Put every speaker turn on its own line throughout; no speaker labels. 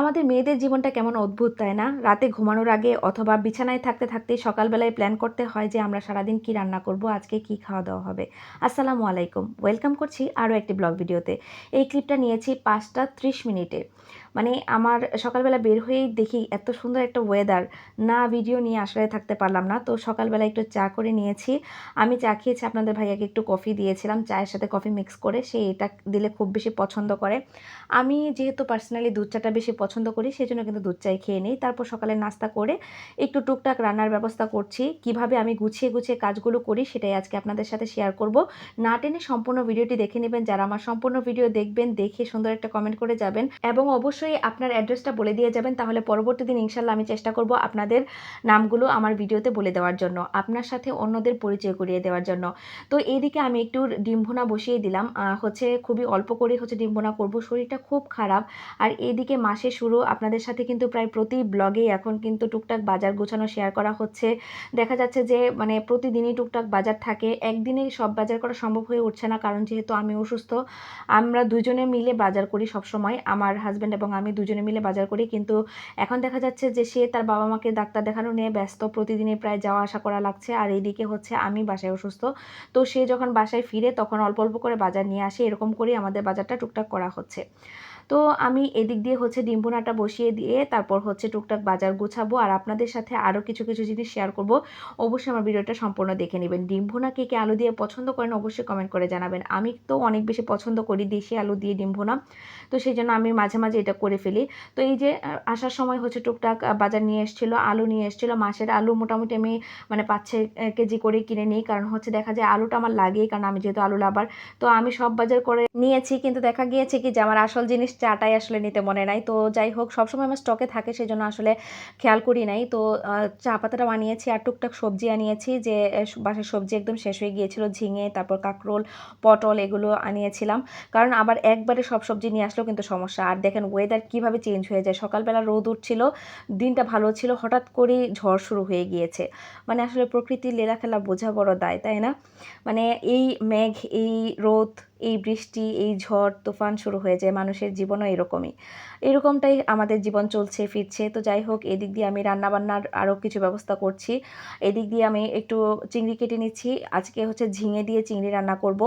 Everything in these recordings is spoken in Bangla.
আমাদের মেয়েদের জীবনটা কেমন অদ্ভুত, তাই না? রাতে ঘুমানোর আগে অথবা বিছানায় থাকতে থাকতে সকালবেলায় প্ল্যান করতে হয় যে আমরা সারাদিন কি রান্না করব, আজকে কি খাওয়া দাওয়া হবে। আসসালামু আলাইকুম। ওয়েলকাম করছি আরও একটি ব্লগ ভিডিওতে এই ক্লিপটা নিয়েছি পাঁচটা ত্রিশ মিনিটে। মানে আমার সকালবেলা বের হয়েই দেখি এত সুন্দর একটা ওয়েদার না ভিডিও নিয়ে আসলে থাকতে পারলাম না। তো সকালবেলা একটু চা করে নিয়েছি। আমি চা খেয়েছি, আপনাদের ভাইয়াকে একটু কফি দিয়েছিলাম। চায়ের সাথে কফি মিক্স করে সে এটা দিলে খুব বেশি পছন্দ করে। আমি যেহেতু পার্সোনালি দুধ চাটা বেশি পছন্দ করি সেই জন্য কিন্তু দুধ চাই খেয়ে নিই। তারপর সকালে নাস্তা করে একটু টুকটাক রান্নার ব্যবস্থা করছি। কীভাবে আমি গুছিয়ে গুছিয়ে কাজগুলো করি সেটাই আজকে আপনাদের সাথে শেয়ার করব। না টেনে সম্পূর্ণ ভিডিওটি দেখে নেবেন। যারা আমার সম্পূর্ণ ভিডিও দেখবেন, দেখে সুন্দর একটা কমেন্ট করে যাবেন। এবং অবশ্যই আপনার অ্যাড্রেসটা বলে দিয়ে যাবেন, তাহলে পরবর্তী দিন ইনশাল্লাহ আমি চেষ্টা করব আপনাদের নামগুলো আমার ভিডিওতে বলে দেওয়ার জন্য, আপনার সাথে অন্যদের পরিচয় করিয়ে দেওয়ার জন্য। তো এইদিকে আমি একটু ডিম ভুনা বসিয়ে দিলাম হচ্ছে খুবই অল্প করে হচ্ছে ডিম ভুনা করব, শরীরটা খুব খারাপ। আর এইদিকে মাসে শুরু, আপনাদের সাথে কিন্তু প্রায় প্রতি ব্লগেই এখন কিন্তু টুকটাক বাজার গোছানো শেয়ার করা হচ্ছে। দেখা যাচ্ছে যে মানে প্রতিদিনই টুকটাক বাজার থাকে, একদিনেই সব বাজার করা সম্ভব হয়ে উঠছে না, কারণ যেহেতু আমি অসুস্থ, আমরা দুজনে মিলে বাজার করি সবসময়, আমার হাজব্যান্ড এবং আমি দুজনে মিলে বাজার করি। কিন্তু এখন দেখা যাচ্ছে যে সে তার বাবা মাকে ডাক্তার দেখানো নিয়ে ব্যস্ত প্রতিদিনে প্রায় যাওয়া আসা করা লাগছে। আর এইদিকে হচ্ছে আমি বাসায় অসুস্থ। তো সে যখন বাসায় ফিরে তখন অল্প অল্প করে বাজার নিয়ে আসে। এরকম করেই আমাদের বাজারটা টুকটাক করা হচ্ছে। তো আমি এদিক দিয়ে হচ্ছে ডিম ভুনাটা বসিয়ে দিয়ে তারপর হচ্ছে টুকটাক বাজার গোছাবো আর আপনাদের সাথে আরও কিছু কিছু জিনিস শেয়ার করব। অবশ্যই আমার ভিডিওটা সম্পূর্ণ দেখে নেবেন। ডিম ভুনা কে কে আলু দিয়ে পছন্দ করেন অবশ্যই কমেন্ট করে জানাবেন। আমি তো অনেক বেশি পছন্দ করি দেশি আলু দিয়ে ডিম ভুনা। তো সেই জন্য আমি মাঝে মাঝে এটা করে ফেলি। তো এই যে আসার সময় হচ্ছে টুকটাক বাজার নিয়ে এসেছিল, আলু নিয়ে এসেছিল। মাসের আলু মোটামুটি আমি মানে পাঁচ, ছয় কেজি করে কিনে নিই। কারণ হচ্ছে দেখা যায় আলুটা আমার লাগেই। কারণ আমি যেহেতু আলু লাবার তো আমি সব বাজার করে নিয়েছি। কিন্তু দেখা গিয়েছে কি যে আমার আসল জিনিস চাটাই আসলে নিতে মনে নাই। তো যাই হোক, সবসময় আমার স্টকে থাকে সেই জন্য আসলে খেয়াল করি নাই। তো চা পাতাটা বানিয়েছি আর টুকটাক সবজি আনিয়েছি যে বাসার সবজি একদম শেষ হয়ে গিয়েছিল, ঝিঙে, তারপর কাঁকরোল, পটল এগুলো আনিয়েছিলাম। কারণ আবার একবারে সব সবজি নিয়ে আসলেও কিন্তু সমস্যা। আর দেখেন ওয়েদার কীভাবে চেঞ্জ হয়ে যায়। সকালবেলা রোদ উঠছিল, দিনটা ভালো ছিল, হঠাৎ করেই ঝড় শুরু হয়ে গিয়েছে। মানে আসলে প্রকৃতির লীলা খেলা বোঝা বড় দায়, তাই না? মানে এই মেঘ, এই রোদ এই বৃষ্টি, এই ঝড়, তুফান শুরু হয়ে যায়, মানুষের জীবনও এরকমই। এরকমটাই আমাদের জীবন চলছে, ফিরছে। তো যাই হোক, এদিক দিয়ে আমি রান্নাবান্নার আরও কিছু ব্যবস্থা করছি। এদিক দিয়ে আমি একটু চিংড়ি কেটে নিচ্ছি। আজকে হচ্ছে ঝিঙে দিয়ে চিংড়ি রান্না করব।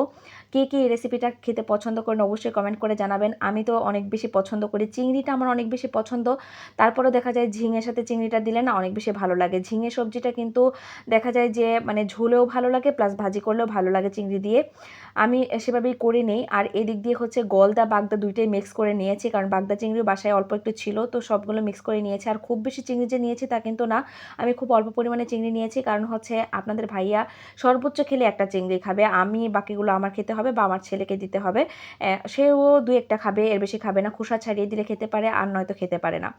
কে কে এই রেসিপিটা খেতে পছন্দ করেন অবশ্যই কমেন্ট করে জানাবেন। আমি তো অনেক বেশি পছন্দ করি। চিংড়িটা আমার অনেক বেশি পছন্দ। তারপরে দেখা যায় ঝিঙের সাথে চিংড়িটা দিলে না অনেক বেশি ভালো লাগে। ঝিঙে সবজিটা কিন্তু দেখা যায় যে মানে ঝোলেও ভালো লাগে প্লাস ভাজি করলেও ভালো লাগে চিংড়ি দিয়ে। আমি সেভাবেই করে নেই। আর এদিক দিয়ে হচ্ছে গলদা, বাগদা দুইটাই মিক্স করে নিয়েছি। কারণ বাগদা চিংড়িও বাসায় অল্প একটু ছিল, তো সবগুলো মিক্স করে নিয়েছি। আর খুব বেশি চিংড়ি যে নিয়েছি তা কিন্তু না। আমি খুব অল্প পরিমাণে চিংড়ি নিয়েছি। কারণ হচ্ছে আপনাদের ভাইয়া সর্বোচ্চ খেলে একটা চিংড়ি খাবে। আমি বাকিগুলো আমার খেতে হবে বা আমার ছেলেকে দিতে হবে। সেও দু একটা খাবে, এর বেশি খাবে না। খোসা ছাড়িয়ে দিলে খেতে পারে, আর নয়তো খেতে পারে না।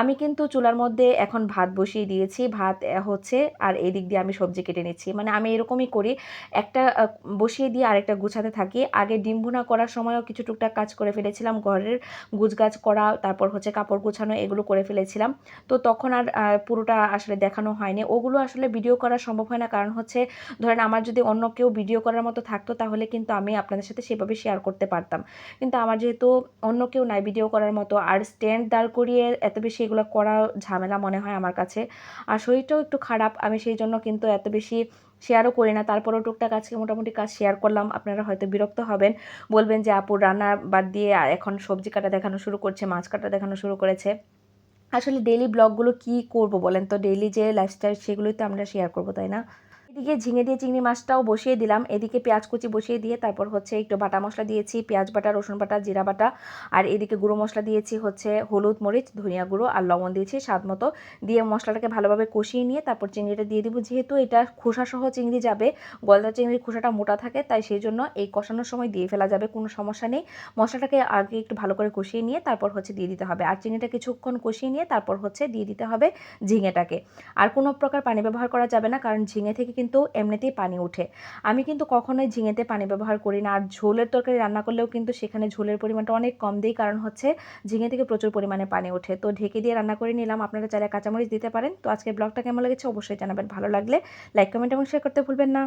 আমি কিন্তু চুলার মধ্যে এখন ভাত বসিয়ে দিয়েছি। ভাত হচ্ছে, আর এই দিক দিয়ে আমি সবজি কেটে নিচ্ছি। মানে আমি এরকমই করি। একটা বসিয়ে দিয়ে আরেকটা গুছাতে থাকি। আগে ডিম ভুনা করার সময়ও কিছু টুকটাক কাজ করে ফেলেছিলাম। ঘরের গুছগাছ করা, তারপর হচ্ছে কাপড় গোছানো, এগুলো করে ফেলেছিলাম। তো তখন আর পুরোটা আসলে দেখানো হয়নি। ওগুলো আসলে ভিডিও করা সম্ভব হয় না। কারণ হচ্ছে, ধরেন আমার যদি অন্য কেউ ভিডিও করার মতো থাকতো, তাহলে কিন্তু আমি আপনাদের সাথে সেভাবে শেয়ার করতে পারতাম। কিন্তু আমার যেহেতু অন্য কেউ নাই ভিডিও করার মতো, আর স্ট্যান্ড দাঁড় করিয়ে এত বেশি এগুলো করা ঝামেলা মনে হয় আমার কাছে। আর শরীরটাও একটু খারাপ, আমি সেই জন্য কিন্তু এত বেশি শেয়ারও করি না। তারপরেও টুকটাক আজকে মোটামুটি কাজ শেয়ার করলাম। আপনারা হয়তো বিরক্ত হবেন। বলবেন যে আপুর রান্না বাদ দিয়ে এখন সবজি কাটা দেখানো শুরু করছে, মাছ কাটা দেখানো শুরু করেছে। আসলে ডেইলি ব্লগগুলো কি করব বলেন তো? ডেইলি যে লাইফস্টাইল সেগুলোই তো আমরা শেয়ার করব, তাই না? এদিকে ঝিঙে দিয়ে চিংড়ি মাছটাও বসিয়ে দিলাম। এদিকে পেঁয়াজ কুচি বসিয়ে দিয়ে তারপর হচ্ছে একটু বাটা মশলা দিয়েছি, পেঁয়াজ বাটা, রসুন বাটা, জিরা বাটা। আর এদিকে গুঁড়ো মশলা দিয়েছি হচ্ছে হলুদ, মরিচ, ধনিয়া গুঁড়ো আর লবণ দিয়েছি স্বাদ মতো। দিয়ে মশলাটাকে ভালোভাবে কষিয়ে নিয়ে তারপর চিংড়িটা দিয়ে দিব। যেহেতু এটা খোসা সহ চিংড়ি যাবে, গলদা চিংড়ির খোসাটা মোটা থাকে, তাই সেই জন্য এই কষানোর সময় দিয়ে ফেলা যাবে, কোনো সমস্যা নেই। মশলাটাকে আগে একটু ভালো করে কষিয়ে নিয়ে তারপর হচ্ছে দিয়ে দিতে হবে। আর চিংড়িটা কিছুক্ষণ কষিয়ে নিয়ে তারপর হচ্ছে দিয়ে দিতে হবে ঝিঙেটাকে। আর কোনো প্রকার পানি ব্যবহার করা যাবে না, কারণ ঝিঙে থেকে কিন্তু এমনিতেই পানি উঠে আমি কিন্তু কখনোই ঝিঙেতে পানি ব্যবহার করি না। আর ঝোলের তরকারি রান্না করলেও কিন্তু সেখানে ঝোলের পরিমাণটা অনেক কম দিই। কারণ হচ্ছে ঝিঙে থেকে প্রচুর পরিমাণে পানি ওঠে। তো ঢেকে দিয়ে রান্না করে নিলাম। আপনারা চাইলে কাঁচামরিচ দিতে পারেন। তো আজকে ব্লগটা কেমন লেগেছে অবশ্যই জানাবেন। ভালো লাগলে লাইক, কমেন্ট এবং শেয়ার করতে ভুলবেন না।